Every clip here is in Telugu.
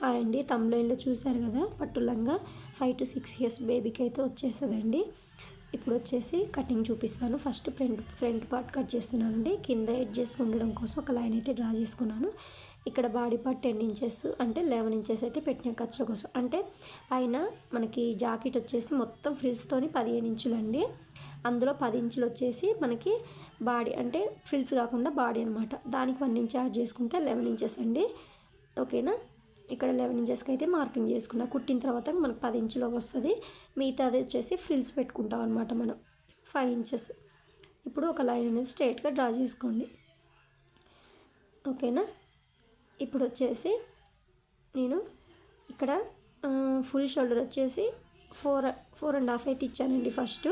హాయ్ అండి తమ్లైన్లో చూశారు కదా పట్టు లంగా ఫైవ్ టు సిక్స్ ఇయర్స్ బేబీకి అయితే వచ్చేస్తుందండి. ఇప్పుడు వచ్చేసి కటింగ్ చూపిస్తాను. First front front part cut చేస్తున్నానండి. కింద ఎడ్జెస్ ఉండడం కోసం ఒక లైన్ అయితే డ్రా చేసుకున్నాను. ఇక్కడ బాడీ పార్ట్ టెన్ ఇంచెస్ అంటే లెవెన్ ఇంచెస్ అయితే పెట్టిన ఖర్చుల కోసం. అంటే పైన మనకి జాకెట్ వచ్చేసి మొత్తం ఫ్రిల్స్తోని పదిహేను ఇంచులండి అందులో పది ఇంచులు వచ్చేసి మనకి బాడీ అంటే ఫ్రిల్స్ కాకుండా బాడీ అనమాట దానికి వన్ ఇంచ్ యాడ్ చేసుకుంటే లెవెన్ ఇంచెస్ అండి. ఓకేనా? ఇక్కడ లెవెన్ ఇంచెస్కి అయితే మార్కింగ్ చేసుకున్నా. కుట్టిన తర్వాత మనకు పది ఇంచులో వస్తుంది. మిగతాది వచ్చేసి ఫ్రిల్స్ పెట్టుకుంటాం అనమాట మనం. Five inches. ఇప్పుడు ఒక లైన్ అనేది స్ట్రైట్గా డ్రా చేసుకోండి. ఓకేనా? ఇప్పుడు వచ్చేసి నేను ఇక్కడ ఫుల్ షోల్డర్ వచ్చేసి ఫోర్ ఫోర్ అండ్ హాఫ్ అయితే ఇచ్చానండి ఫస్ట్.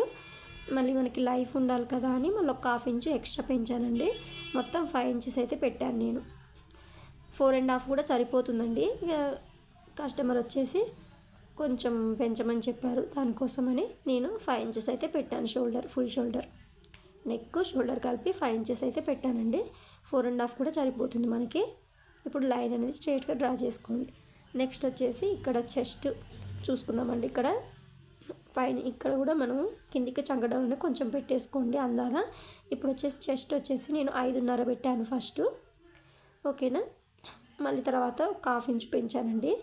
మళ్ళీ మనకి లైఫ్ ఉండాలి కదా అని మళ్ళీ ఒక హాఫ్ ఇంచు ఎక్స్ట్రా పెంచానండి. మొత్తం ఫైవ్ ఇంచెస్ అయితే పెట్టాను నేను. ఫోర్ అండ్ హాఫ్ కూడా సరిపోతుందండి. ఇక కస్టమర్ వచ్చేసి కొంచెం పెంచమని చెప్పారు. దానికోసమని నేను ఫైవ్ ఇంచెస్ అయితే పెట్టాను shoulder full shoulder. Neck shoulder కలిపి ఫైవ్ ఇంచెస్ అయితే పెట్టానండి. ఫోర్ అండ్ హాఫ్ కూడా సరిపోతుంది మనకి. ఇప్పుడు లైన్ అనేది స్ట్రైట్గా డ్రా చేసుకోండి. నెక్స్ట్ వచ్చేసి ఇక్కడ చెస్ట్ చూసుకుందామండి. ఇక్కడ పైన ఇక్కడ కూడా మనం కిందికి చంగడం కొంచెం పెట్టేసుకోండి అందాల. ఇప్పుడు వచ్చేసి చెస్ట్ వచ్చేసి నేను ఐదున్నర పెట్టాను ఫస్ట్. ఓకేనా? మళ్ళీ తర్వాత ఒక హాఫ్ ఇంచ్ పెంచానండి.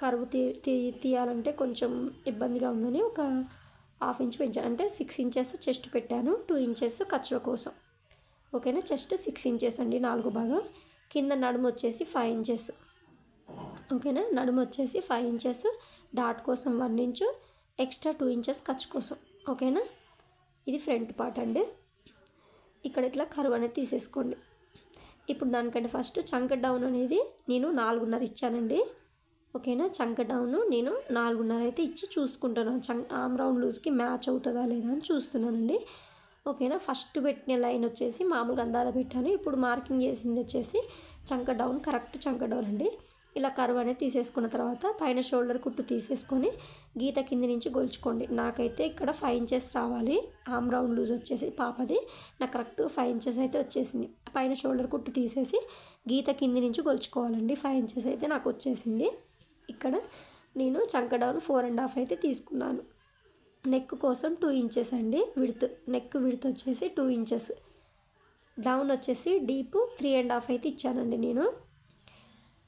కరువు తీ తీ తీయాలంటే కొంచెం ఇబ్బందిగా ఉందని ఒక హాఫ్ ఇంచ్ పెంచాను అంటే సిక్స్ ఇంచెస్ చెస్ట్ పెట్టాను టూ ఇంచెస్ ఖర్చుల కోసం. ఓకేనా? చెస్ట్ సిక్స్ ఇంచెస్ అండి నాలుగు భాగం. కింద నడుము వచ్చేసి ఫైవ్ ఇంచెస్. ఓకేనా? నడుము వచ్చేసి ఫైవ్ ఇంచెస్. డాట్ కోసం one inch. Extra two inches ఖర్చు కోసం. ఓకేనా? ఇది ఫ్రంట్ పార్ట్ అండి. ఇక్కడ ఇట్లా కరువు అనేది తీసేసుకోండి. ఇప్పుడు దానికంటే ఫస్ట్ చంక డౌన్ అనేది నేను నాలుగున్నర ఇచ్చానండి. ఓకేనా? చంక డౌన్ నేను నాలుగున్నర అయితే ఇచ్చి చూసుకుంటున్నాను చం ఆమ్ రౌండ్ లూజ్కి మ్యాచ్ అవుతుందా లేదా అని చూస్తున్నానండి. ఓకేనా? ఫస్ట్ పెట్టిన లైన్ వచ్చేసి మామూలుగా అందాల పెట్టాను. ఇప్పుడు మార్కింగ్ చేసింది వచ్చేసి చంక డౌన్ కరెక్ట్ చంక డౌన్ అండి. ఇలా కరువు అనేది తీసేసుకున్న తర్వాత పైన షోల్డర్ కుట్టు తీసేసుకొని గీత కింది నుంచి గొలుచుకోండి. నాకైతే ఇక్కడ ఫైవ్ ఇంచెస్ రావాలి. ఆమ్ రౌండ్ లూజ్ వచ్చేసి పాపది. నాకు కరెక్ట్ ఫైవ్ ఇంచెస్ అయితే వచ్చేసింది. పైన షోల్డర్ కుట్టు తీసేసి గీత కింది నుంచి గొలుచుకోవాలండి. ఫైవ్ ఇంచెస్ అయితే నాకు వచ్చేసింది. ఇక్కడ నేను చంక డౌన్ ఫోర్ అండ్ హాఫ్ అయితే తీసుకున్నాను. నెక్ కోసం టూ ఇంచెస్ అండి విడుత్ నెక్ విడుత్ వచ్చేసి టూ ఇంచెస్ డౌన్ వచ్చేసి డీప్ త్రీ అండ్ హాఫ్ అయితే ఇచ్చానండి నేను.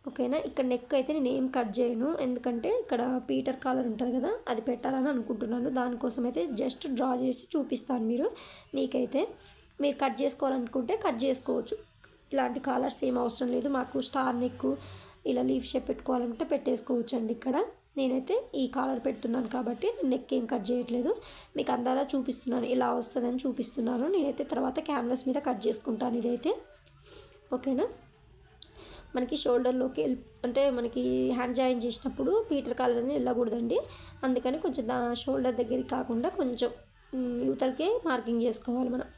ఓకేనా? ఇక్కడ నెక్ అయితే నేను ఏం కట్ చేయను. ఎందుకంటే ఇక్కడ పీటర్ కాలర్ ఉంటుంది కదా అది పెట్టాలని అనుకుంటున్నాను. దానికోసం అయితే జస్ట్ డ్రా చేసి చూపిస్తాను మీరు. నీకైతే మీరు కట్ చేసుకోవాలనుకుంటే కట్ చేసుకోవచ్చు. ఇలాంటి కాలర్స్ ఏం అవసరం లేదు. మాకు స్టార్ నెక్ ఇలా లీఫ్ షేప్ పెట్టుకోవాలంటే పెట్టేసుకోవచ్చు అండి ఇక్కడ. నేనైతే ఈ కాలర్ పెడుతున్నాను కాబట్టి నెక్ ఏం కట్ చేయట్లేదు. మీకు అందాలా చూపిస్తున్నాను. ఇలా వస్తుందని చూపిస్తున్నాను. నేనైతే తర్వాత క్యాన్వాస్ మీద కట్ చేసుకుంటాను ఇదైతే. ఓకేనా? మనకి షోల్డర్లోకి వెళ్ళి అంటే మనకి హ్యాండ్ జాయిన్ చేసినప్పుడు పీటర్ కాలర్ అనేది వెళ్ళకూడదండి. అందుకని కొంచెం దా షోల్డర్ దగ్గరికి కాకుండా కొంచెం యువతలకే మార్కింగ్ చేసుకోవాలి మనం.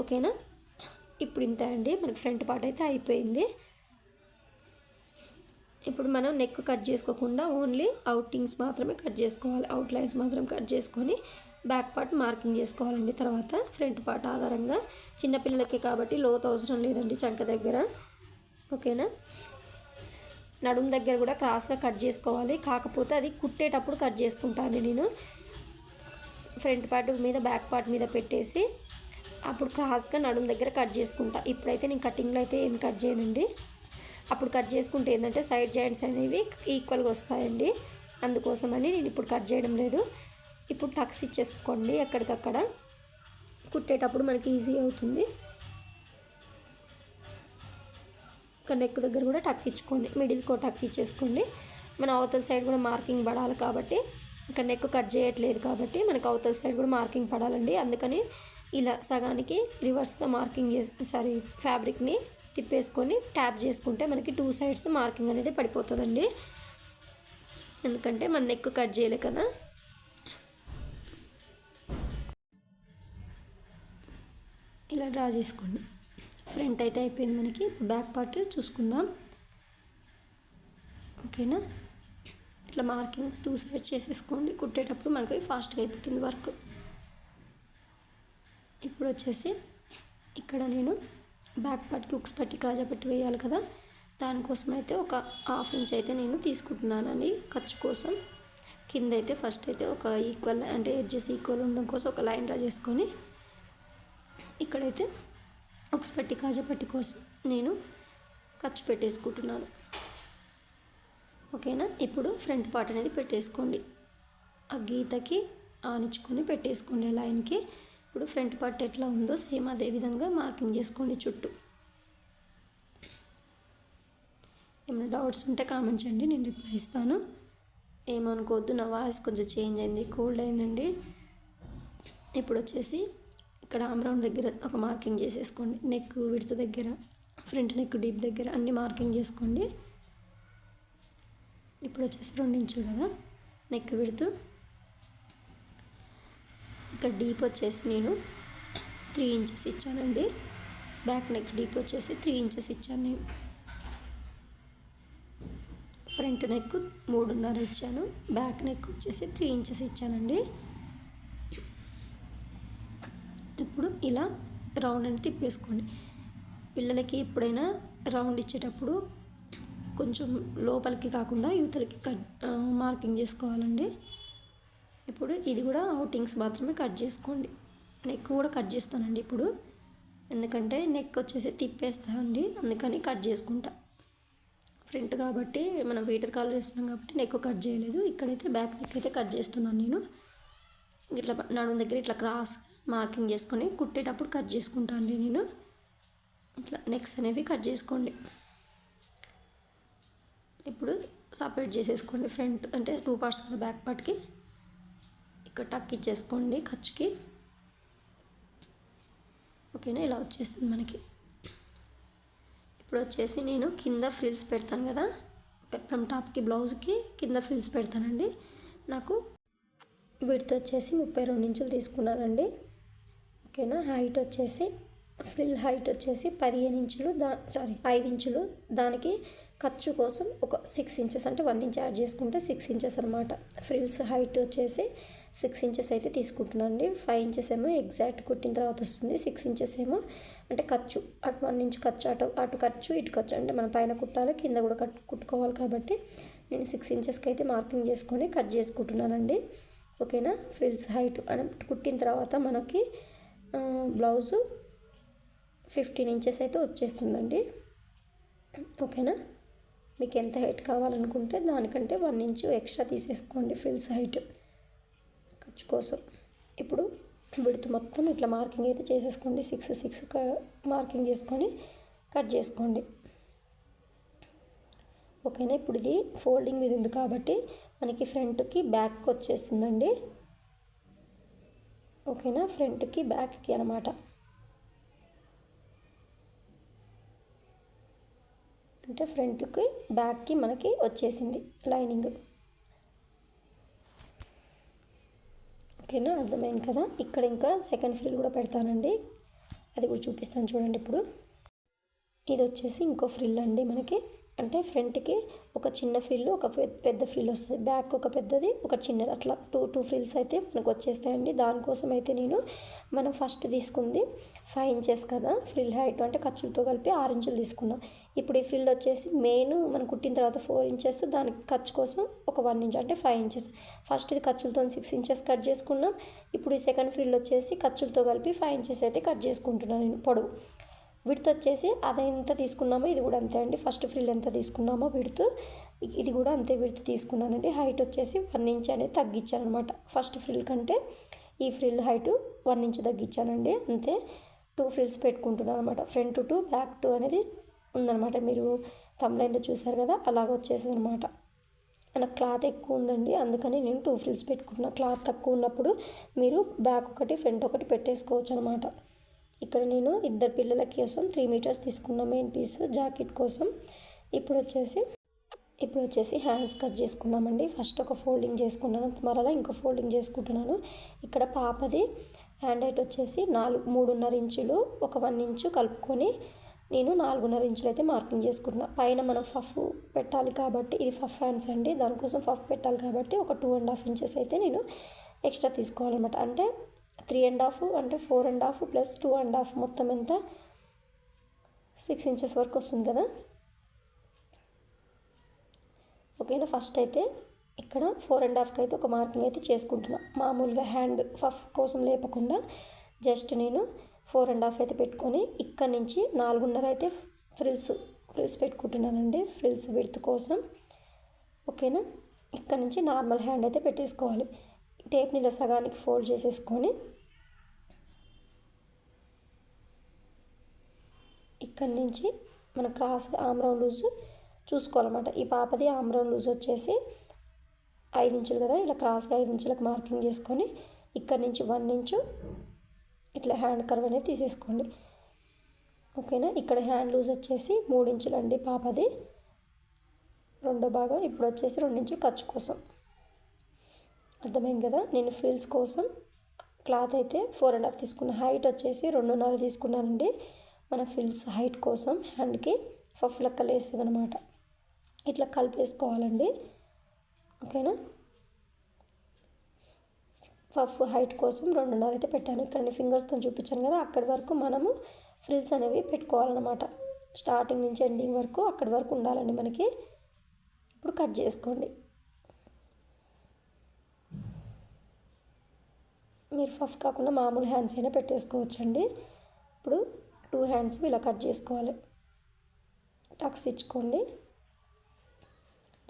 ఓకేనా ఇప్పుడు ఇంత అండి. మనకి ఫ్రంట్ పార్ట్ అయితే అయిపోయింది. ఇప్పుడు మనం నెక్ కట్ చేసుకోకుండా ఓన్లీ అవుటింగ్స్ మాత్రమే కట్ చేసుకోవాలి. అవుట్ లైన్స్ మాత్రం కట్ చేసుకొని బ్యాక్ పార్ట్ మార్కింగ్ చేసుకోవాలండి. తర్వాత ఫ్రంట్ పార్ట్ ఆధారంగా చిన్నపిల్లలకి కాబట్టి లోతు అవసరం లేదండి చంక దగ్గర. ఓకేనా? నడుము దగ్గర కూడా క్రాస్గా కట్ చేసుకోవాలి. కాకపోతే అది కుట్టేటప్పుడు కట్ చేసుకుంటాను నేను. ఫ్రంట్ పార్ట్ మీద బ్యాక్ పార్ట్ మీద పెట్టేసి అప్పుడు క్రాస్గా నడుము దగ్గర కట్ చేసుకుంటా. ఇప్పుడైతే నేను కటింగ్లో అయితే ఏం కట్ చేయనండి. అప్పుడు కట్ చేసుకుంటే ఏంటంటే సైడ్ జాయింట్స్ అనేవి ఈక్వల్గా వస్తాయండి. అందుకోసమని నేను ఇప్పుడు కట్ చేయడం లేదు. ఇప్పుడు టక్స్ ఇచ్చేసుకోండి ఎక్కడికక్కడ. కుట్టేటప్పుడు మనకి ఈజీ అవుతుంది. ఇక్కడ నెక్ దగ్గర కూడా టక్ ఇచ్చుకోండి. మిడిల్కో టక్ ఇచ్చేసుకోండి. మన అవతల సైడ్ కూడా మార్కింగ్ పడాలి కాబట్టి. ఇక్కడ నెక్ కట్ చేయట్లేదు కాబట్టి మనకు అవతల సైడ్ కూడా మార్కింగ్ పడాలండి. అందుకని ఇలా సగానికి రివర్స్గా మార్కింగ్ చేసి సారీ ఫ్యాబ్రిక్ని తిప్పేసుకొని ట్యాప్ చేసుకుంటే మనకి టూ సైడ్స్ మార్కింగ్ అనేది పడిపోతుందండి. ఎందుకంటే మన నెక్ కట్ చేయలే కదా. ఇలా డ్రా చేసుకోండి. ఫ్రంట్ అయితే అయిపోయింది మనకి. బ్యాక్ పార్ట్ చూసుకుందాం. ఓకేనా? ఇట్లా మార్కింగ్ టూ సైడ్స్ చేసేసుకోండి. కుట్టేటప్పుడు మనకి ఫాస్ట్గా అయిపోతుంది వర్క్. ఇప్పుడు వచ్చేసి ఇక్కడ నేను బ్యాక్ పార్ట్కి ఉక్స్ పట్టి కాజా పట్టి వేయాలి కదా. దానికోసం అయితే ఒక హాఫ్ ఇంచ్ అయితే నేను తీసుకుంటున్నానండి ఖర్చు కోసం. కింద అయితే ఫస్ట్ అయితే ఒక ఈక్వల్ అంటే ఎడ్జెస్ ఈక్వల్ ఉండడం కోసం ఒక లైన్ డ్రా చేసుకొని ఇక్కడైతే ఒక పట్టి కాజపట్టి కోసం నేను ఖర్చు పెట్టేసుకుంటున్నాను. ఓకేనా? ఇప్పుడు ఫ్రంట్ పార్ట్ అనేది పెట్టేసుకోండి. ఆ గీతకి ఆనించుకొని పెట్టేసుకోండి. లైన్కి ఇప్పుడు ఫ్రంట్ పార్ట్ ఎట్లా ఉందో సేమ్ అదే విధంగా మార్కింగ్ చేసుకోండి చుట్టూ. ఏమైనా డౌట్స్ ఉంటే కామెంట్ చేయండి నేను రిప్లై ఇస్తాను. ఏమనుకోవద్దు నా వాయిస్ కొంచెం చేంజ్ అయింది కోల్డ్ అయిందండి. ఇప్పుడు వచ్చేసి ఇక్కడ ఆమ్రౌండ్ దగ్గర ఒక మార్కింగ్ చేసేసుకోండి. నెక్ విడత దగ్గర ఫ్రంట్ నెక్ డీప్ దగ్గర అన్ని మార్కింగ్ చేసుకోండి. ఇప్పుడు వచ్చేసి రెండు ఇంచులు కదా నెక్ విడుతూ. ఇక్కడ డీప్ వచ్చేసి నేను త్రీ ఇంచెస్ ఇచ్చానండి. బ్యాక్ నెక్ డీప్ వచ్చేసి త్రీ ఇంచెస్ ఇచ్చాను నేను. ఫ్రంట్ నెక్ మూడున్నర ఇచ్చాను. బ్యాక్ నెక్ వచ్చేసి త్రీ ఇంచెస్ ఇచ్చానండి ఇప్పుడు ఇలా రౌండ్ అని తిప్పేసుకోండి. పిల్లలకి ఎప్పుడైనా రౌండ్ ఇచ్చేటప్పుడు కొంచెం లోపలికి కాకుండా యువతలకి కట్ మార్కింగ్ చేసుకోవాలండి. ఇప్పుడు ఇది కూడా అవుటింగ్స్ మాత్రమే కట్ చేసుకోండి. నెక్ కూడా కట్ చేస్తానండి ఇప్పుడు. ఎందుకంటే నెక్ వచ్చేసి తిప్పేస్తా అండి అందుకని కట్ చేసుకుంటా. ఫ్రంట్ కాబట్టి మనం వీటర్ కాలర్ వేస్తున్నాం కాబట్టి నెక్ కట్ చేయలేదు. ఇక్కడైతే బ్యాక్ నెక్ అయితే కట్ చేస్తున్నాను నేను. ఇట్లా నడుము దగ్గర ఇట్లా క్రాస్ మార్కింగ్ చేసుకొని కుట్టేటప్పుడు కట్ చేసుకుంటాను అండి నేను. ఇట్లా నెక్స్ అనేవి కట్ చేసుకోండి. ఇప్పుడు సపరేట్ చేసేసుకోండి ఫ్రంట్ అంటే టూ పార్ట్స్ కదా బ్యాక్ పార్ట్కి. ఇక్కడ టక్ ఇచ్చేసుకోండి ఖర్చుకి. ఓకేనా? ఇలా వచ్చేస్తుంది మనకి. ఇప్పుడు వచ్చేసి నేను కింద ఫ్రిల్స్ పెడతాను కదా? పెప్పరం టాప్కి బ్లౌజ్కి కింద ఫ్రిల్స్ పెడతానండి. నాకు విడ్త్ వచ్చేసి ముప్పై రెండు ఇంచులు తీసుకున్నానండి. ఓకేనా? హైట్ వచ్చేసి ఫ్రిల్ హైట్ వచ్చేసి పదిహేను ఇంచులు దా సారీ ఐదు ఇంచులు. దానికి ఖర్చు కోసం ఒక సిక్స్ ఇంచెస్ అంటే వన్ ఇంచ్ యాడ్ చేసుకుంటే సిక్స్ ఇంచెస్ అనమాట ఫ్రిల్స్ హైట్ వచ్చేసి సిక్స్ ఇంచెస్ అయితే తీసుకుంటున్నానండి. ఫైవ్ ఇంచెస్ ఏమో ఎగ్జాక్ట్ కుట్టిన తర్వాత వస్తుంది. సిక్స్ ఇంచెస్ ఏమో అంటే ఖర్చు. అటు వన్ ఇంచ్ ఖర్చు అటు అటు ఖర్చు ఇటు ఖర్చు. అంటే మన పైన కుట్టాలి కింద కూడా కట్ కుట్టుకోవాలి కాబట్టి నేను సిక్స్ ఇంచెస్కి అయితే మార్కింగ్ చేసుకొని కట్ చేసుకుంటున్నానండి. ఓకేనా? ఫ్రిల్స్ హైట్ అని కుట్టిన తర్వాత మనకి బ్లౌజు ఫిఫ్టీన్ ఇంచెస్ అయితే వచ్చేస్తుందండి. ఓకేనా? మీకు ఎంత హైట్ కావాలనుకుంటే దానికంటే వన్ ఇంచు ఎక్స్ట్రా తీసేసుకోండి ఫ్రిల్స్ హైట్. ఖర్చు కోసం. ఇప్పుడు విడుతు మొత్తం ఇట్లా మార్కింగ్ అయితే చేసేసుకోండి. సిక్స్ సిక్స్ మార్కింగ్ చేసుకొని కట్ చేసుకోండి. ఓకేనా? ఇప్పుడు ఇది ఫోల్డింగ్ మీద ఉంది కాబట్టి మనకి ఫ్రంట్కి బ్యాక్ వచ్చేస్తుందండి. ఓకేనా? ఫ్రంట్కి బ్యాక్కి అనమాట. అంటే ఫ్రంట్కి బ్యాక్కి మనకి వచ్చేసింది లైనింగ్. ఓకేనా? అర్థమైంది కదా? ఇక్కడ ఇంకా సెకండ్ ఫ్రిల్ కూడా పెడతానండి. అది కూడా చూపిస్తాను చూడండి ఇప్పుడు. ఇది వచ్చేసి ఇంకో ఫ్రిల్ అండి మనకి. అంటే ఫ్రంట్కి ఒక చిన్న ఫ్రిల్ ఒక పెద్ద ఫ్రిల్ వస్తుంది. బ్యాక్ ఒక పెద్దది ఒక చిన్నది. అట్లా టూ టూ ఫ్రిల్స్ అయితే మనకు వచ్చేస్తాయండి. దానికోసం అయితే నేను మనం ఫస్ట్ తీసుకుంది ఫైవ్ ఇంచెస్ కదా ఫ్రిల్ హైట్ అంటే ఖర్చులతో కలిపి ఆరు ఇంచులు తీసుకున్నాం. ఇప్పుడు ఈ ఫ్రిల్ వచ్చేసి మెయిన్ మనం కుట్టిన తర్వాత ఫోర్ ఇంచెస్ దానికి ఖర్చు కోసం ఒక వన్ ఇంచ్ అంటే ఫైవ్ ఇంచెస్. ఫస్ట్ ఇది ఖర్చులతో సిక్స్ ఇంచెస్ కట్ చేసుకున్నాం. ఇప్పుడు ఈ సెకండ్ ఫ్రిల్ వచ్చేసి ఖర్చులతో కలిపి ఫైవ్ ఇంచెస్ అయితే కట్ చేసుకుంటున్నాను నేను. పొడవు. విడత్ వచ్చేసి అది ఎంత తీసుకున్నామో ఇది కూడా అంతే అండి. ఫస్ట్ ఫ్రిల్ ఎంత తీసుకున్నామో విడుతు. ఇది కూడా అంతే విడుతు తీసుకున్నానండి. హైట్ వచ్చేసి వన్ ఇంచ్ అనేది తగ్గించాను అనమాట ఫస్ట్ ఫ్రిల్ కంటే ఈ ఫ్రిల్ హైట్ వన్ ఇంచ్ తగ్గించానండి అంతే. టూ ఫ్రిల్స్ పెట్టుకుంటున్నాను అనమాట ఫ్రంట్ టు బ్యాక్ టు అనేది ఉందనమాట మీరు తమ్లైన్లో చూసారు కదా అలాగ వచ్చేసింది అనమాట నాకు క్లాత్ ఎక్కువ ఉందండి. అందుకని నేను టూ ఫ్రిల్స్ పెట్టుకుంటున్నా. క్లాత్ తక్కువ ఉన్నప్పుడు మీరు బ్యాక్ ఒకటి ఫ్రంట్ ఒకటి పెట్టేసుకోవచ్చు అనమాట ఇక్కడ నేను ఇద్దరు పిల్లల కోసం త్రీ మీటర్స్ తీసుకున్న మెయిన్ పీస్ జాకెట్ కోసం. ఇప్పుడు వచ్చేసి ఇప్పుడు వచ్చేసి హ్యాండ్స్ కట్ చేసుకుందామండి. ఫస్ట్ ఒక ఫోల్డింగ్ చేసుకున్నాను. మరలా ఇంకో ఫోల్డింగ్ చేసుకుంటున్నాను. ఇక్కడ పాపది హ్యాండ్ హైట్ వచ్చేసి నాలుగు మూడున్నర ఇంచులు ఒక వన్ ఇంచు కలుపుకొని నేను నాలుగున్నర ఇంచులు అయితే మార్కింగ్ చేసుకుంటున్నా. పైన మనం ఫఫ్ పెట్టాలి కాబట్టి ఇది ఫఫ్ హ్యాండ్స్ అండి. దానికోసం ఫఫ్ పెట్టాలి కాబట్టి ఒక టూ అండ్ హాఫ్ ఇంచెస్ అయితే నేను ఎక్స్ట్రా తీసుకోవాలన్నమాట. అంటే త్రీ అండ్ హాఫ్ అంటే four and half plus two and half మొత్తం ఎంత? సిక్స్ ఇంచెస్ వరకు వస్తుంది కదా? ఓకేనా ఫస్ట్ అయితే ఇక్కడ ఫోర్ అండ్ హాఫ్కి అయితే ఒక మార్కింగ్ అయితే చేసుకుంటున్నా. మామూలుగా హ్యాండ్ ఫఫ్ కోసం లేపకుండా జస్ట్ నేను ఫోర్ అండ్ హాఫ్ అయితే పెట్టుకొని ఇక్కడ నుంచి నాలుగున్నర అయితే ఫ్రిల్స్ ఫ్రిల్స్ పెట్టుకుంటున్నానండి. ఫ్రిల్స్ విడ్త్ కోసం. ఓకేనా ఇక్కడ నుంచి నార్మల్ హ్యాండ్ అయితే పెట్టేసుకోవాలి. టేప్ని ఇలా సగానికి ఫోల్డ్ చేసేసుకొని ఇక్కడి నుంచి మన క్రాస్ ఆమ్రౌండ్ లూజ్ చూసుకోవాలన్నమాట. ఈ పాపది ఆమ్రౌండ్ లూజ్ వచ్చేసి ఐదు ఇంచులు కదా? ఇలా క్రాస్గా ఐదు ఇంచులకు మార్కింగ్ చేసుకొని ఇక్కడ నుంచి వన్ ఇంచు ఇట్లా హ్యాండ్ కర్వ్ అనేది తీసేసుకోండి. ఓకేనా? ఇక్కడ హ్యాండ్ లూజ్ వచ్చేసి మూడు ఇంచులు అండి పాపది. రెండో భాగం ఇప్పుడు వచ్చేసి రెండు ఇంచులు ఖర్చు కోసం. అర్థమైంది కదా? నేను ఫ్రిల్స్ కోసం క్లాత్ అయితే ఫోర్ అండ్ హాఫ్ తీసుకున్న. హైట్ వచ్చేసి రెండున్నర తీసుకున్నానండి. మన ఫ్రిల్స్ హైట్ కోసం హ్యాండ్కి ఫఫ్ లెక్కలు లేస్తుంది అనమాట ఇట్లా కలిపేసుకోవాలండి. ఓకేనా? పఫ్ హైట్ కోసం రెండున్నర అయితే పెట్టాను. ఇక్కడ నేను ఫింగర్స్తో చూపించాను కదా అక్కడి వరకు మనము ఫ్రిల్స్ అనేవి పెట్టుకోవాలన్నమాట. స్టార్టింగ్ నుంచి ఎండింగ్ వరకు అక్కడి వరకు ఉండాలండి మనకి. ఇప్పుడు కట్ చేసుకోండి. మీరు ఫఫ్ కాకుండా మామూలు హ్యాండ్స్ అయినా పెట్టేసుకోవచ్చండి. ఇప్పుడు టూ హ్యాండ్స్ ఇలా కట్ చేసుకోవాలి. టక్స్ ఇచ్చుకోండి.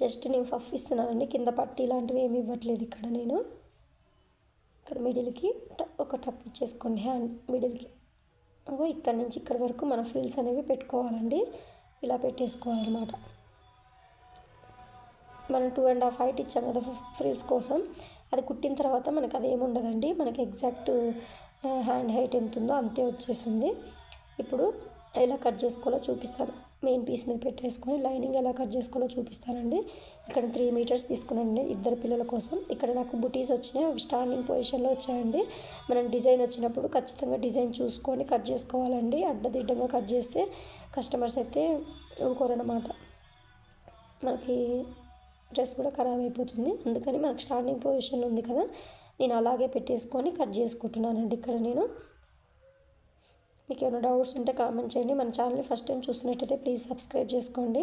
జస్ట్ నేను ఫఫ్ ఇస్తున్నానండి. కింద పట్టి ఇలాంటివి ఏమి ఇవ్వట్లేదు ఇక్కడ నేను. ఇక్కడ మిడిల్కి ఒక టక్ ఇచ్చేసుకోండి. హ్యాండ్ మిడిల్కి. ఓ ఇక్కడ నుంచి ఇక్కడ వరకు మన ఫ్రిల్స్ అనేవి పెట్టుకోవాలండి. ఇలా పెట్టేసుకోవాలన్నమాట. మనం టూ అండ్ హాఫ్ హైట్ ఇచ్చాం కదా ఫ్రిల్స్ కోసం. అది కుట్టిన తర్వాత మనకు అది ఏముండదండి మనకి ఎగ్జాక్ట్ హ్యాండ్ హైట్ ఎంత ఉందో అంతే వచ్చేస్తుంది. ఇప్పుడు ఎలా కట్ చేసుకోవాలో చూపిస్తాను. మెయిన్ పీస్ మీద పెట్టేసుకొని లైనింగ్ ఎలా కట్ చేసుకోవాలో చూపిస్తానండి. ఇక్కడ త్రీ మీటర్స్ తీసుకున్నానండి ఇద్దరు పిల్లల కోసం. ఇక్కడ నాకు బుటీస్ వచ్చినాయి అవి స్టాండింగ్ పొజిషన్లో వచ్చాయండి. మనం డిజైన్ వచ్చినప్పుడు ఖచ్చితంగా డిజైన్ చూసుకొని కట్ చేసుకోవాలండి. అడ్డదిడ్డంగా కట్ చేస్తే కస్టమర్స్ అయితే ఊరుకోరనమాట మనకి డ్రెస్ కూడా ఖరాబ్ అయిపోతుంది. అందుకని మనకు స్టాండింగ్ పొజిషన్ ఉంది కదా నేను అలాగే పెట్టేసుకొని కట్ చేసుకుంటున్నానండి ఇక్కడ నేను. మీకు ఏమైనా డౌట్స్ ఉంటే కామెంట్ చేయండి. మన ఛానల్ని ఫస్ట్ టైం చూస్తున్నట్టయితే ప్లీజ్ సబ్స్క్రైబ్ చేసుకోండి.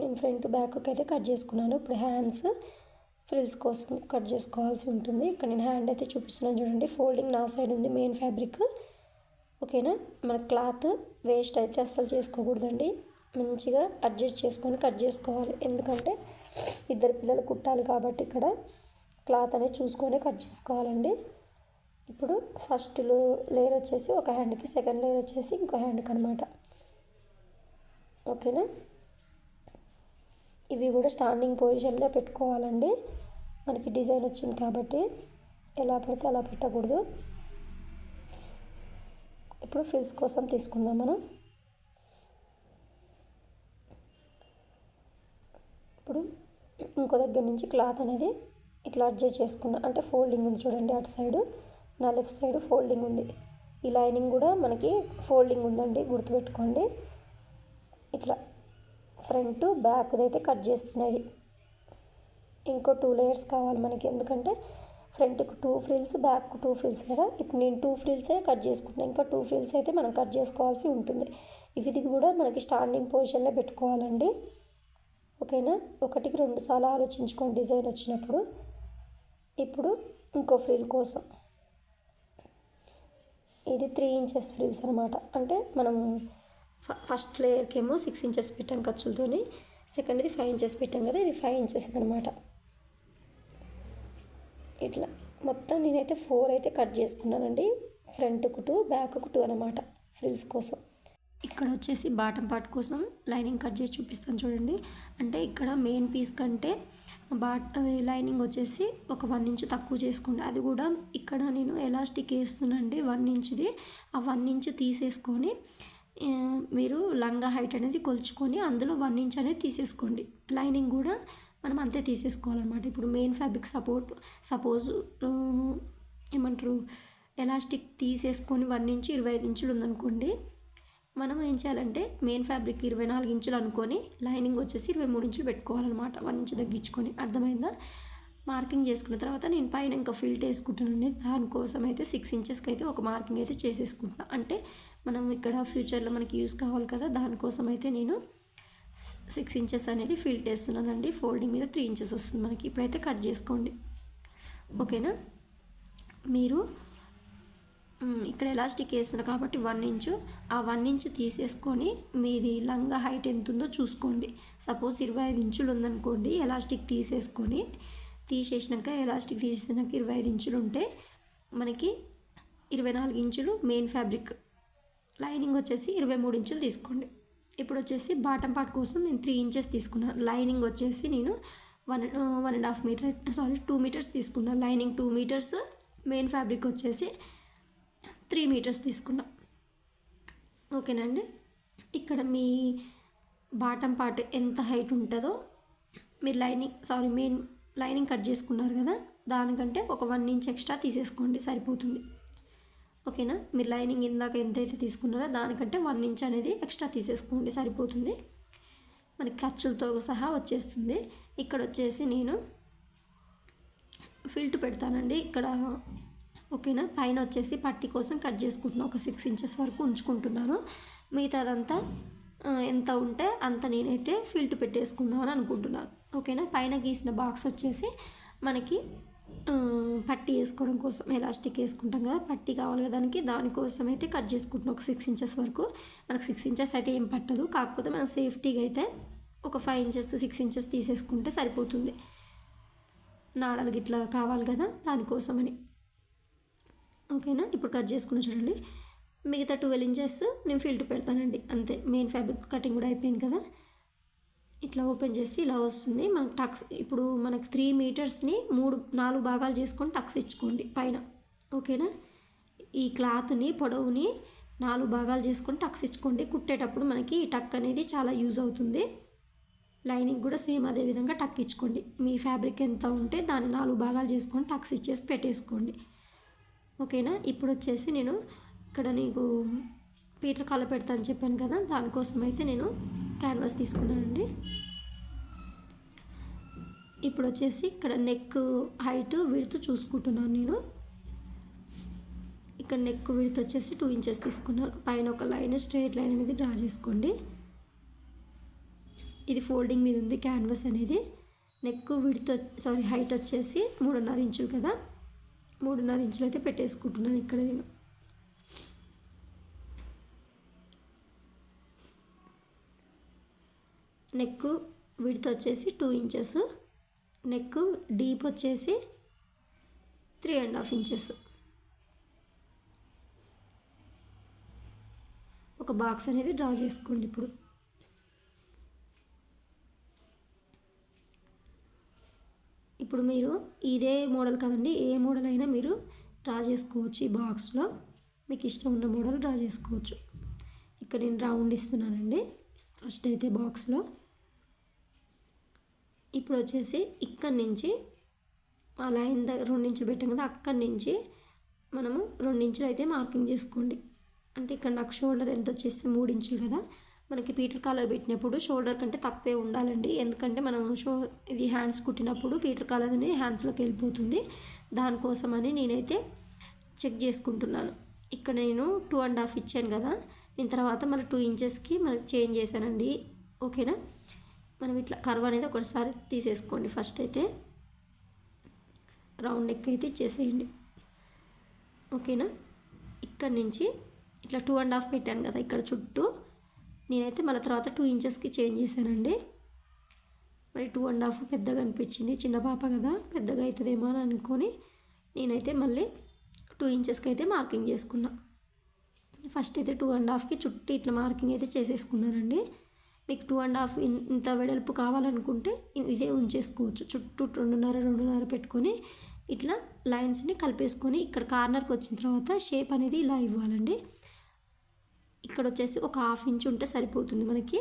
నేను ఫ్రంట్ బ్యాక్కి అయితే కట్ చేసుకున్నాను. ఇప్పుడు హ్యాండ్స్ ఫ్రిల్స్ కోసం కట్ చేసుకోవాల్సి ఉంటుంది. ఇక్కడ నేను హ్యాండ్ అయితే చూపిస్తున్నాను చూడండి. ఫోల్డింగ్ నా సైడ్ ఉంది మెయిన్ ఫ్యాబ్రిక్. ఓకేనా? మన క్లాత్ వేస్ట్ అయితే అస్సలు చేసుకోకూడదండి. మంచిగా అడ్జస్ట్ చేసుకొని కట్ చేసుకోవాలి. ఎందుకంటే ఇద్దరు పిల్లలు కుట్టాలి కాబట్టి ఇక్కడ క్లాత్ అనేది చూసుకొని కట్ చేసుకోవాలండి. ఇప్పుడు ఫస్ట్ లేయర్ వచ్చేసి ఒక హ్యాండ్కి సెకండ్ లేయర్ వచ్చేసి ఇంకో హ్యాండ్కి అనమాట ఓకేనా ఇవి కూడా స్టాండింగ్ పొజిషన్లో పెట్టుకోవాలండి. మనకి డిజైన్ వచ్చింది కాబట్టి ఎలా పడితే అలా పెట్టకూడదు. ఇప్పుడు ఫ్రిల్స్ కోసం తీసుకుందాం మనం. ఇప్పుడు ఇంకో దగ్గర నుంచి క్లాత్ అనేది ఇట్లా అడ్జస్ట్ చేసుకున్నా అంటే ఫోల్డింగ్ ఉంది చూడండి అటు సైడు నా లెఫ్ట్ సైడ్ ఫోల్డింగ్ ఉంది. ఈ లైనింగ్ కూడా మనకి ఫోల్డింగ్ ఉందండి గుర్తుపెట్టుకోండి. ఇట్లా ఫ్రంట్ బ్యాక్ అయితే కట్ చేస్తున్నది. ఇంకో టూ లేయర్స్ కావాలి మనకి ఎందుకంటే ఫ్రంట్కి two frills back two frills కదా. ఇప్పుడు నేను టూ ఫ్రిల్సే కట్ చేసుకుంటున్నాను ఇంకా టూ ఫ్రిల్స్ అయితే మనం కట్ చేసుకోవాల్సి ఉంటుంది. ఇవి కూడా మనకి స్టాండింగ్ పొజిషన్లో పెట్టుకోవాలండి. ఓకేనా? ఒకటికి రెండు సార్లు ఆలోచించుకోండి డిజైన్ వచ్చినప్పుడు. ఇప్పుడు ఇంకో ఫ్రిల్ కోసం. ఇది త్రీ ఇంచెస్ ఫ్రిల్స్ అనమాట అంటే మనం ఫస్ట్ లేయర్కి ఏమో సిక్స్ ఇంచెస్ పెట్టాం ఖర్చులతోని సెకండ్ది ఫైవ్ ఇంచెస్ పెట్టాం కదా ఇది ఫైవ్ ఇంచెస్ అనమాట ఇట్లా మొత్తం నేనైతే ఫోర్ అయితే కట్ చేసుకున్నానండి. ఫ్రంట్కు టూ బ్యాక్కు టూ అనమాట ఫ్రిల్స్ కోసం. ఇక్కడ వచ్చేసి బాటం పార్ట్ కోసం లైనింగ్ కట్ చేసి చూపిస్తాను చూడండి. అంటే ఇక్కడ మెయిన్ పీస్ కంటే బాట్ లైనింగ్ వచ్చేసి ఒక వన్ ఇంచ్ తక్కువ చేసుకోండి అది కూడా ఇక్కడ నేను ఎలాస్టిక్ వేస్తున్నానండి వన్ ఇంచ్ది. ఆ వన్ ఇంచ్ తీసేసుకొని మీరు లంగా హైట్ అనేది కొలుచుకొని అందులో వన్ ఇంచ్ అనేది తీసేసుకోండి. లైనింగ్ కూడా మనం అంతే తీసేసుకోవాలన్నమాట. ఇప్పుడు మెయిన్ ఫ్యాబ్రిక్ సపోర్ట్ సపోజ్ ఏమంటారు ఎలాస్టిక్ తీసేసుకొని వన్ ఇంచు ఇరవై ఐదు ఇంచులు ఉందనుకోండి మనం ఏం చేయాలంటే మెయిన్ ఫ్యాబ్రిక్ ఇరవై నాలుగు ఇంచులు అనుకొని లైనింగ్ వచ్చేసి ఇరవై మూడు ఇంచులు పెట్టుకోవాలన్నమాట. వన్ ఇంచు తగ్గించుకొని. అర్థమైందా? మార్కింగ్ చేసుకున్న తర్వాత నేను పైన ఇంకా ఫిల్ట్ వేసుకుంటున్నాను దానికోసం అయితే సిక్స్ ఇంచెస్కి అయితే ఒక మార్కింగ్ అయితే చేసేసుకుంటున్నాను అంటే మనం ఇక్కడ ఫ్యూచర్లో మనకి యూస్ కావాలి కదా దానికోసం అయితే నేను సిక్స్ ఇంచెస్ అనేది ఫిల్ట్ వేస్తున్నానండి. ఫోల్డింగ్ మీద త్రీ ఇంచెస్ వస్తుంది మనకి. ఇప్పుడైతే కట్ చేసుకోండి. ఓకేనా మీరు ఇక్కడ ఎలాస్టిక్ వేస్తున్నారు కాబట్టి వన్ ఇంచు. ఆ వన్ ఇంచు తీసేసుకొని మీది లంగా హైట్ ఎంత ఉందో చూసుకోండి. సపోజ్ ఇరవై ఐదు ఇంచులు ఉందనుకోండి ఎలాస్టిక్ తీసేసుకొని తీసేసినాక ఎలాస్టిక్ తీసేసినాక ఇరవై ఐదు ఇంచులు ఉంటే మనకి ఇరవై నాలుగు ఇంచులు మెయిన్ ఫ్యాబ్రిక్. లైనింగ్ వచ్చేసి ఇరవై మూడు ఇంచులు తీసుకోండి. ఇప్పుడు వచ్చేసి బాటం పార్ట్ కోసం నేను త్రీ ఇంచెస్ తీసుకున్నాను లైనింగ్ వచ్చేసి నేను one one and half metre sorry two metres తీసుకున్నాను lining two metres main fabric వచ్చేసి త్రీ మీటర్స్ తీసుకున్నా. ఓకేనండి? ఇక్కడ మీ బాటం పార్ట్ ఎంత హైట్ ఉంటుందో మీరు lining sorry main lining cut చేసుకున్నారు కదా దానికంటే ఒక వన్ ఇంచ్ ఎక్స్ట్రా తీసేసుకోండి సరిపోతుంది. ఓకేనా? మీరు లైనింగ్ ఇందాక ఎంతైతే తీసుకున్నారో దానికంటే వన్ ఇంచ్ అనేది ఎక్స్ట్రా తీసేసుకోండి సరిపోతుంది. మనకి ఖర్చులతో సహా వచ్చేస్తుంది. ఇక్కడ వచ్చేసి నేను ఫిల్ట్ పెడతానండి. ఇక్కడ ఓకేనా? పైన వచ్చేసి పట్టి కోసం కట్ చేసుకుంటున్నాను ఒక సిక్స్ ఇంచెస్ వరకు ఉంచుకుంటున్నాను. మిగతాదంతా ఎంత ఉంటే అంత నేనైతే ఫిల్ట్ పెట్టేసుకుందామని అనుకుంటున్నాను. ఓకేనా? పైన గీసిన బాక్స్ వచ్చేసి మనకి పట్టి వేసుకోవడం కోసం ఎలాస్టిక్ వేసుకుంటాం కదా పట్టి కావాలి కదా దానికి దానికోసం అయితే కట్ చేసుకుంటున్నాం. ఒక సిక్స్ ఇంచెస్ వరకు. మనకు సిక్స్ ఇంచెస్ అయితే ఏం పట్టదు. కాకపోతే మనం సేఫ్టీగా అయితే ఒక ఫైవ్ ఇంచెస్ సిక్స్ ఇంచెస్ తీసేసుకుంటే సరిపోతుంది. నాడాలు గిట్లా కావాలి కదా దానికోసమని. ఓకేనా? ఇప్పుడు కట్ చేసుకుని చూడండి. మిగతా ట్వెల్వ్ ఇంచెస్ నేను ఫిల్ట్ పెడతానండి. అంతే. మెయిన్ ఫ్యాబ్రిక్ కటింగ్ కూడా అయిపోయింది కదా. ఇట్లా ఓపెన్ చేస్తే ఇలా వస్తుంది. మనకు టక్స్ ఇప్పుడు మనకు త్రీ మీటర్స్ని మూడు నాలుగు భాగాలు చేసుకొని టక్స్ ఇచ్చుకోండి పైన. ఓకేనా? ఈ క్లాత్ని పొడవుని నాలుగు భాగాలు చేసుకొని టక్స్ ఇచ్చుకోండి. కుట్టేటప్పుడు మనకి ఈ టక్ అనేది చాలా యూజ్ అవుతుంది. లైనింగ్ కూడా సేమ్ అదే విధంగా టక్ ఇచ్చుకోండి. మీ ఫ్యాబ్రిక్ ఎంత ఉంటే దాన్ని నాలుగు భాగాలు చేసుకొని టక్స్ ఇచ్చేసి పెట్టేసుకోండి. ఓకేనా? ఇప్పుడు వచ్చేసి నేను ఇక్కడ నీకు పీటర్ కాలపెడతా అని చెప్పాను కదా దానికోసం అయితే నేను క్యాన్వాస్ తీసుకున్నానండి. ఇప్పుడు వచ్చేసి ఇక్కడ నెక్ హైట్ విడుత్ చూసుకుంటున్నాను నేను. ఇక్కడ నెక్ విడుత్ వచ్చేసి టూ ఇంచెస్ తీసుకున్నాను. పైన ఒక లైన్ స్ట్రైట్ లైన్ అనేది డ్రా చేసుకోండి. ఇది ఫోల్డింగ్ మీద ఉంది క్యాన్వాస్ అనేది. నెక్ విడుత్ సారీ హైట్ వచ్చేసి మూడున్నర ఇంచులు కదా. మూడున్నర ఇంచులు అయితే పెట్టేసుకుంటున్నాను ఇక్కడ నేను. నెక్ విడ్త్ వచ్చేసి టూ ఇంచెస్. నెక్ డీప్ వచ్చేసి త్రీ అండ్ హాఫ్ ఇంచెస్. ఒక బాక్స్ అనేది డ్రా చేసుకోండి ఇప్పుడు. ఇప్పుడు మీరు ఇదే మోడల్ కదండి ఏ మోడల్ అయినా మీరు డ్రా చేసుకోవచ్చు ఈ బాక్స్లో. మీకు ఇష్టం ఉన్న మోడల్ డ్రా చేసుకోవచ్చు. ఇక్కడ నేను రౌండ్ ఇస్తున్నానండి ఫస్ట్ అయితే బాక్స్లో. ఇప్పుడు వచ్చేసి ఇక్కడి నుంచి ఆ లైన్ దగ్గర రెండించులు పెట్టాం కదా అక్కడి నుంచి మనము రెండించులు అయితే మార్కింగ్ చేసుకోండి. అంటే ఇక్కడ నాకు షోల్డర్ ఎంత వచ్చేసి మూడించులు కదా మనకి పీటర్ కాలర్ పెట్టినప్పుడు షోల్డర్ కంటే తక్కువే ఉండాలండి. ఎందుకంటే మనం షో ఇది హ్యాండ్స్ కుట్టినప్పుడు పీటర్ కాలర్ అనేది హ్యాండ్స్లోకి వెళ్ళిపోతుంది. దానికోసమని నేనైతే చెక్ చేసుకుంటున్నాను. ఇక్కడ నేను టూ అండ్ హాఫ్ ఇచ్చాను కదా. నేను తర్వాత మళ్ళీ టూ ఇంచెస్కి మనకి చేంజ్ చేశానండి. ఓకేనా? మనం ఇట్లా కర్వ్ అనేది ఒకసారి తీసేసుకోండి ఫస్ట్ అయితే. రౌండ్ నెక్ అయితే ఇచ్చేసేయండి. ఓకేనా? ఇక్కడ నుంచి ఇట్లా టూ అండ్ హాఫ్ పెట్టాను కదా ఇక్కడ చుట్టూ. నేనైతే మళ్ళీ తర్వాత టూ ఇంచెస్కి చేంజ్ చేశానండి. మరి టూ అండ్ హాఫ్ పెద్దగా అనిపించింది. చిన్న పాప కదా పెద్దగా అవుతుందేమో అని అనుకొని నేనైతే మళ్ళీ టూ ఇంచెస్కి అయితే మార్కింగ్ చేసుకున్నా. ఫస్ట్ అయితే టూ అండ్ హాఫ్కి చుట్టూ ఇట్లా మార్కింగ్ అయితే చేసేసుకున్నానండి. మీకు టూ అండ్ హాఫ్ ఇంత వెడల్పు కావాలనుకుంటే ఇదే ఉంచేసుకోవచ్చు. చుట్టూ రెండున్నర రెండున్నర పెట్టుకొని ఇట్లా లైన్స్ని కలిపేసుకొని ఇక్కడ కార్నర్కి వచ్చిన తర్వాత షేప్ అనేది ఇలా ఇవ్వాలండి. ఇక్కడ వచ్చేసి ఒక హాఫ్ ఇంచ్ ఉంటే సరిపోతుంది మనకి.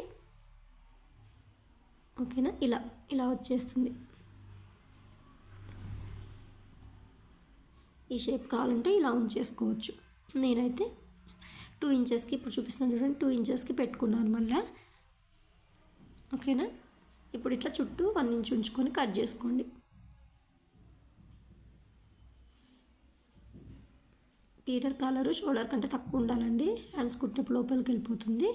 ఓకేనా? ఇలా ఇలా వచ్చేస్తుంది. ఈ షేప్ కావాలంటే ఇలా ఉంచేసుకోవచ్చు. నేనైతే టూ ఇంచెస్కి ఇప్పుడు చూపిస్తున్నాను చూడండి టూ ఇంచెస్కి పెట్టుకున్నాను మళ్ళీ. ఓకేనా? ఇప్పుడు ఇట్లా చుట్టూ వన్ ఇంచ్ ఉంచుకొని కట్ చేసుకోండి. పీటర్ కాలరు షోల్డర్ కంటే తక్కువ ఉండాలండి. హ్యాండ్స్ కుట్టినప్పుడు లోపలికి వెళ్ళిపోతుంది.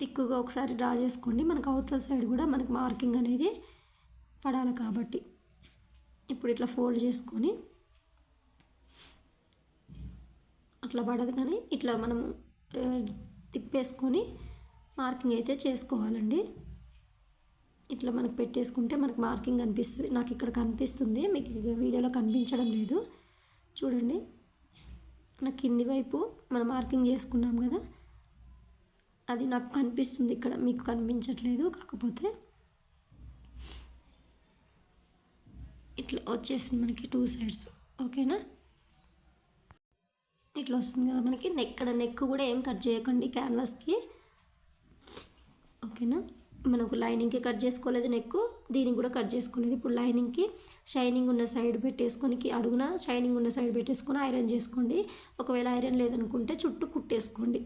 తిక్కుగా ఒకసారి డ్రా చేసుకోండి. మనకు అవతల సైడ్ కూడా మనకు మార్కింగ్ అనేది పడాలి కాబట్టి. ఇప్పుడు ఇట్లా ఫోల్డ్ చేసుకొని అట్లా పడదు కానీ ఇట్లా మనం తిప్పేసుకొని మార్కింగ్ అయితే చేసుకోవాలండి. ఇట్లా మనకు పెట్టేసుకుంటే మనకు మార్కింగ్ కనిపిస్తుంది నాకు ఇక్కడ కనిపిస్తుంది. మీకు వీడియోలో కనిపించడం లేదు. చూడండి. నా కింది వైపు మనం మార్కింగ్ చేసుకున్నాం కదా. అది నాకు కనిపిస్తుంది ఇక్కడ. మీకు కనిపించట్లేదు కాకపోతే. ఇట్లా వచ్చేసింది మనకి టూ సైడ్స్. ఓకేనా? ఇట్లా వస్తుంది కదా మనకి. నెక్ ఇక్కడ నెక్ కూడా ఏం కట్ చేయకండి క్యాన్వాస్కి. ఓకేనా? మనకు లైనింగ్కి కట్ చేసుకోలేదు నెక్ దీనికి కూడా కట్ చేసుకోలేదు ఇప్పుడు లైనింగ్కి షైనింగ్ ఉన్న సైడ్ పెట్టేసుకొని అడుగున షైనింగ్ ఉన్న సైడ్ పెట్టేసుకొని ఐరన్ చేసుకోండి. ఒకవేళ ఐరన్ లేదనుకుంటే చుట్టూ కుట్టేసుకోండి.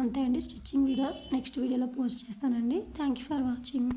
అంతే అండి. స్టిచ్చింగ్ వీడియో నెక్స్ట్ వీడియోలో పోస్ట్ చేస్తానండి. Thank you for watching.